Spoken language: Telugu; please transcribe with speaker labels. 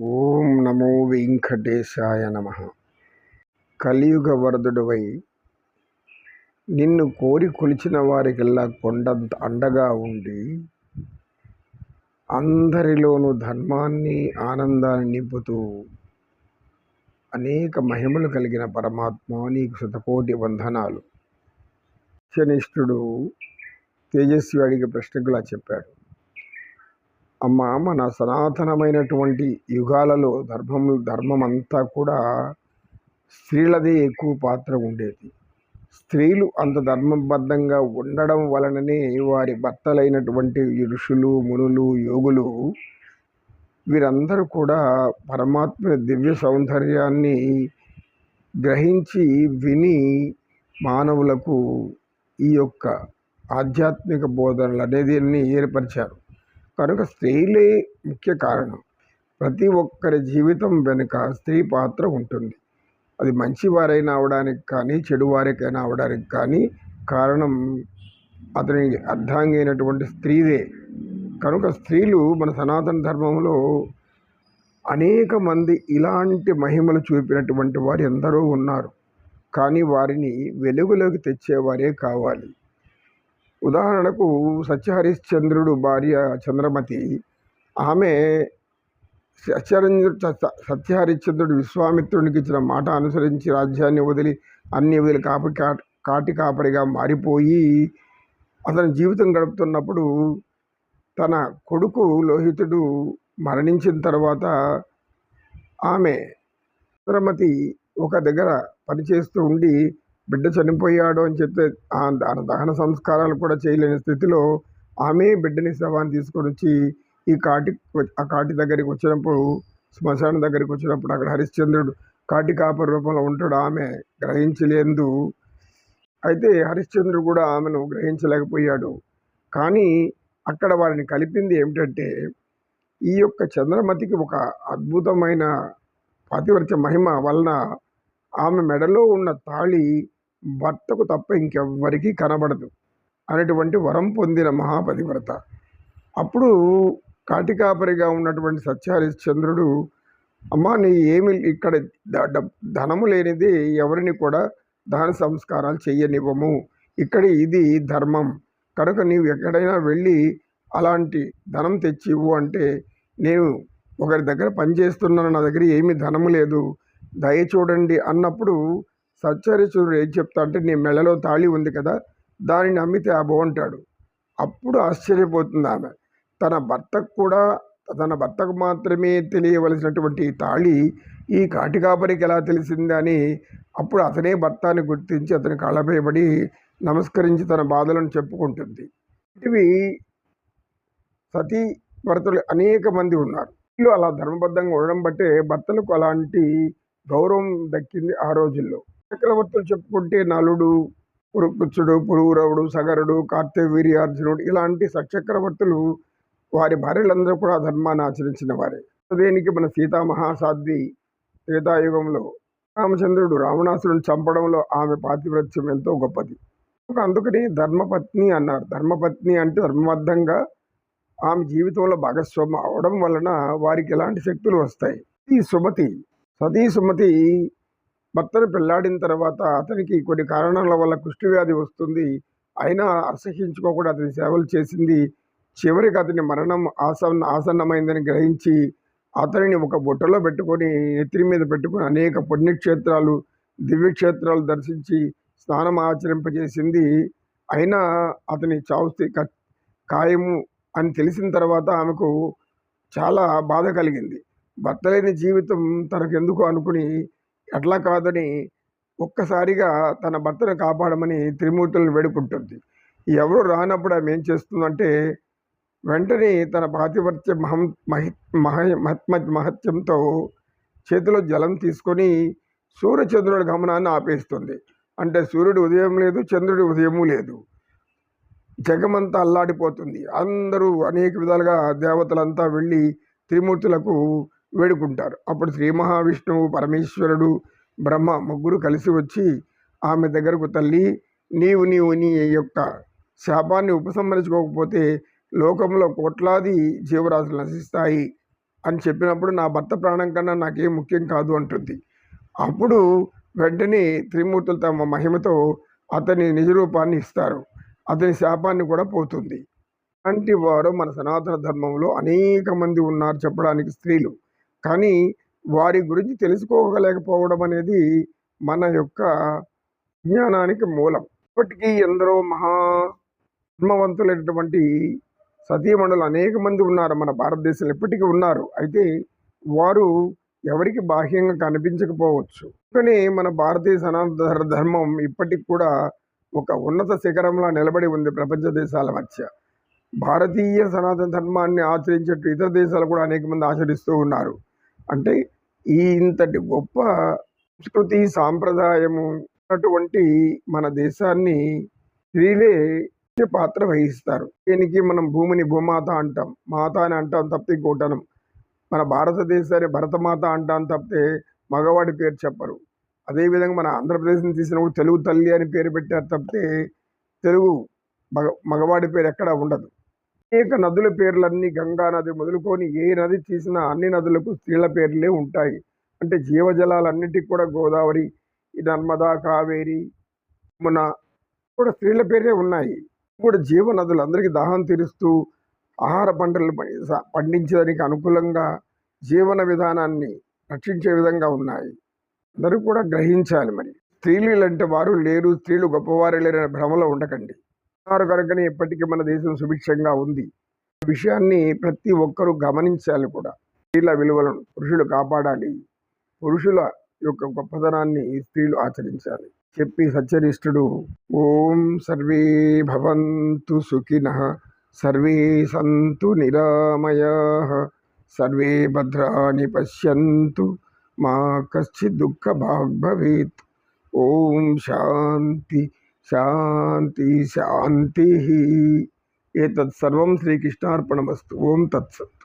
Speaker 1: ఓం నమో వెంకటేశాయ నమ. కలియుగ వరదుడువై నిన్ను కోరి కొలిచిన వారికెల్లా కొండంత అండగా ఉండి అందరిలోనూ ధర్మాన్ని ఆనందాన్ని నింపుతూ అనేక మహిమలు కలిగిన పరమాత్మ నీకు శతకోటి వందనాలు. శనిష్ఠుడు తేజస్వి అడిగే ప్రశ్నకులా చెప్పాడు. అమ్మ మన సనాతనమైనటువంటి యుగాలలో ధర్మం ధర్మం అంతా కూడా స్త్రీలదే ఎక్కువ పాత్ర ఉండేది. స్త్రీలు అంత ధర్మబద్ధంగా ఉండడం వలననే వారి భర్తలైనటువంటి ఋషులు మునులు యోగులు వీరందరూ కూడా పరమాత్మ దివ్య సౌందర్యాన్ని గ్రహించి విని మానవులకు ఈ యొక్క ఆధ్యాత్మిక బోధనలు అనేది ఏర్పరిచారు. కనుక స్త్రీలే ముఖ్య కారణం. ప్రతి ఒక్కరి జీవితం వెనుక స్త్రీ పాత్ర ఉంటుంది. అది మంచివారైనా అవడానికి కానీ చెడువారికైనా అవడానికి కానీ కారణం అతని అర్ధాంగి అయినటువంటి స్త్రీదే. కనుక స్త్రీలు మన సనాతన ధర్మంలో అనేక మంది ఇలాంటి మహిమలు చూపినటువంటి వారు ఎందరో ఉన్నారు. కానీ వారిని వెలుగులోకి తెచ్చేవారే కావాలి. ఉదాహరణకు సత్యహరిశ్చంద్రుడు భార్య చంద్రమతి. ఆమె సత్యరంజుడు సత్యహరిశ్చంద్రుడు విశ్వామిత్రునికి ఇచ్చిన మాట అనుసరించి రాజ్యాన్ని వదిలి అన్ని వదిలి కాపు కాటి కాపరిగా మారిపోయి అతని జీవితం గడుపుతున్నప్పుడు తన కొడుకు లోహితుడు మరణించిన తర్వాత ఆమె చంద్రమతి ఒక దగ్గర పనిచేస్తూ ఉండి బిడ్డ చనిపోయాడు అని చెప్తే దహన సంస్కారాలు కూడా చేయలేని స్థితిలో ఆమె బిడ్డని శవాన్ని తీసుకొని వచ్చి ఈ కాటి ఆ కాటి దగ్గరికి వచ్చినప్పుడు శ్మశానం దగ్గరికి వచ్చినప్పుడు అక్కడ హరిశ్చంద్రుడు కాటి కాపరి రూపంలో ఉంటాడు ఆమె గ్రహించలేదు. అయితే హరిశ్చంద్రుడు కూడా ఆమెను గ్రహించలేకపోయాడు. కానీ అక్కడ వారిని కలిపింది ఏమిటంటే ఈ యొక్క చంద్రమతికి ఒక అద్భుతమైన పాతివర్త్య మహిమ వలన ఆమె మెడలో ఉన్న తాళి భర్తకు తప్ప ఇంకెవ్వరికీ కనబడదు అనేటువంటి వరం పొందిన మహాపతివ్రత. అప్పుడు కాటికాపరిగా ఉన్నటువంటి సత్యహరిశ్చంద్రుడు అమ్మ నీ ఏమి ఇక్కడ ధనము లేనిది ఎవరిని కూడా దాన సంస్కారాలు చెయ్యనివ్వము. ఇక్కడ ఇది ధర్మం. కనుక నీవు ఎక్కడైనా వెళ్ళి అలాంటి ధనం తెచ్చి ఇవ్వు అంటే నేను ఒకరి దగ్గర పనిచేస్తున్నాను నా దగ్గర ఏమీ ధనము లేదు. దయ చూడండి అన్నప్పుడు సచ్చరిచుడు ఏం చెప్తా అంటే నీ మెడలో తాళి ఉంది కదా దానిని అమ్మితే ఆ బాగుంటాడు అప్పుడు ఆశ్చర్యపోతుంది ఆమె. తన భర్తకు కూడా తన భర్తకు మాత్రమే తెలియవలసినటువంటి తాళి ఈ కాటికాపరికి ఎలా తెలిసిందని అప్పుడు అతనే భర్తాన్ని గుర్తించి అతని కళ్ళపైబడి నమస్కరించి తన బాధలను చెప్పుకుంటుంది. ఇవి సతీ భర్తలు అనేక మంది ఉన్నారు. వీళ్ళు అలా ధర్మబద్ధంగా ఉండడం బట్టే భర్తలకు అలాంటి గౌరవం దక్కింది ఆ రోజుల్లో. చక్రవర్తులు చెప్పుకుంటే నలుడు పురుకుచ్చుడు పురుగురవుడు సగరుడు కార్తవీర్యార్జునుడు ఇలాంటి సచక్రవర్తులు వారి భార్యలందరూ కూడా ధర్మాన్ని ఆచరించిన వారే. దేనికి మన సీతామహాసాధ్వి త్రేతాయుగంలో రామచంద్రుడు రావణాసురుని చంపడంలో ఆమె పాతివ్రత్యం ఎంతో గొప్పది. అందుకని ధర్మపత్ని అన్నారు. ధర్మపత్ని అంటే ధర్మబద్ధంగా ఆమె జీవితంలో భాగస్వామ్యం అవడం వలన వారికి ఎలాంటి శక్తులు వస్తాయి? ఈ సుమతి. సతీ సుమతి భర్తను పెళ్ళాడిన తర్వాత అతనికి కొన్ని కారణాల వల్ల వ్యాధి వస్తుంది. అయినా అసహించుకోకుండా అతని సేవలు చేసింది. చివరికి అతని మరణం ఆసన్న ఆసన్నమైందని గ్రహించి అతనిని ఒక బుట్టలో పెట్టుకొని నెత్తిరి మీద పెట్టుకొని అనేక పుణ్యక్షేత్రాలు దివ్యక్షేత్రాలు దర్శించి స్నానం ఆచరింపజేసింది. అయినా అతని చావుస్తి ఖాయము అని తెలిసిన తర్వాత ఆమెకు చాలా బాధ కలిగింది. భర్త లేని జీవితం తనకెందుకు అనుకుని అట్లా కాదని ఒక్కసారిగా తన భర్తను కాపాడమని త్రిమూర్తులను వేడుకుంటుంది. ఎవరు రానప్పుడు ఆమె ఏం చేస్తుందంటే వెంటనే తన పాతివర్త్య మహం మహి మహ మహత్మ మహత్యంతో చేతిలో జలం తీసుకొని సూర్యచంద్రుడి గమనాన్ని ఆపేస్తుంది. అంటే సూర్యుడు ఉదయం లేదు చంద్రుడి ఉదయము లేదు. జగమంతా అల్లాడిపోతుంది. అందరూ అనేక విధాలుగా దేవతలంతా వెళ్ళి త్రిమూర్తులకు వేడుకుంటారు. అప్పుడు శ్రీ మహావిష్ణువు పరమేశ్వరుడు బ్రహ్మ ముగ్గురు కలిసి వచ్చి ఆమె దగ్గరకు తల్లి నీవు నీవు నీ యొక్క శాపాన్ని ఉపసంహరించుకోకపోతే లోకంలో కోట్లాది జీవరాశులు నశిస్తాయి అని చెప్పినప్పుడు నా భర్త ప్రాణం కన్నా నాకేం ముఖ్యం కాదు అంటుంది. అప్పుడు వెంటనే త్రిమూర్తులు తమ మహిమతో అతని నిజరూపాన్ని ఇస్తారు. అతని శాపాన్ని కూడా పోతుంది. అలాంటి వారు మన సనాతన ధర్మంలో అనేక మంది ఉన్నారు చెప్పడానికి స్త్రీలు. కానీ వారి గురించి తెలుసుకోగలేకపోవడం అనేది మన యొక్క జ్ఞానానికి మూలం. ఇప్పటికీ ఎందరో మహా ధర్మవంతులైనటువంటి సతీమణులు అనేక మంది ఉన్నారు మన భారతదేశంలో ఇప్పటికీ ఉన్నారు. అయితే వారు ఎవరికి బాహ్యంగా కనిపించకపోవచ్చు. కానీ మన భారతీయ సనాతన ధర్మం ఇప్పటికి కూడా ఒక ఉన్నత శిఖరంలో నిలబడి ఉంది ప్రపంచ దేశాల మధ్య. భారతీయ సనాతన ధర్మాన్ని ఆచరించేట్టు ఇతర దేశాలు కూడా అనేక మంది ఆచరిస్తూ ఉన్నారు. అంటే ఈ ఇంతటి గొప్ప సంస్కృతి సాంప్రదాయము ఉన్నటువంటి మన దేశాన్ని స్త్రీలే పాత్ర వహిస్తారు. దీనికి మనం భూమిని భూమాత అంటాం మాత అని అంటాం తప్పితే గోటనం మన భారతదేశాన్ని భరతమాత అంటాం తప్పితే మగవాడి పేరు చెప్పరు. అదేవిధంగా మన ఆంధ్రప్రదేశ్ని తీసినప్పుడు తెలుగు తల్లి అని పేరు పెట్టారు తప్పితే తెలుగు మగ మగవాడి పేరు ఎక్కడా ఉండదు. అనేక నదుల పేర్లన్నీ గంగా నది మొదలుకొని ఏ నది తీసినా అన్ని నదులకు స్త్రీల పేర్లే ఉంటాయి. అంటే జీవజలాలన్నిటికి కూడా గోదావరి నర్మదా కావేరి యమున కూడా స్త్రీల పేరే ఉన్నాయి. కూడా జీవ నదులు అందరికీ దాహం తీరుస్తూ ఆహార పంటలు పండించడానికి అనుకూలంగా జీవన విధానాన్ని రక్షించే విధంగా ఉన్నాయి. అందరూ కూడా గ్రహించాలి మరి. స్త్రీలు ఇలాంటి వారు లేరు స్త్రీలు గొప్పవారు లేరనే భ్రమలో ఉండకండి. ఉన్నారు కనుకనే ఇప్పటికీ మన దేశం సుభిక్షంగా ఉంది. విషయాన్ని ప్రతి ఒక్కరూ గమనించాలి కూడా. స్త్రీల విలువలను పురుషులు కాపాడాలి. పురుషుల యొక్క గొప్పతనాన్ని స్త్రీలు ఆచరించాలి. చెప్పి సత్యనిష్ఠుడు ఓం సర్వే భవంతు సుఖిన సర్వే సంతు నిరామయ సర్వే భద్రాని పశ్యంతు మా కశ్చిత్ దుఃఖ భాగ్భవేత్. ఓం శాంతి శాంతి శాంతి. ఏతత్సర్వం శ్రీకృష్ణార్పణమస్తు. ఓం తత్సత్.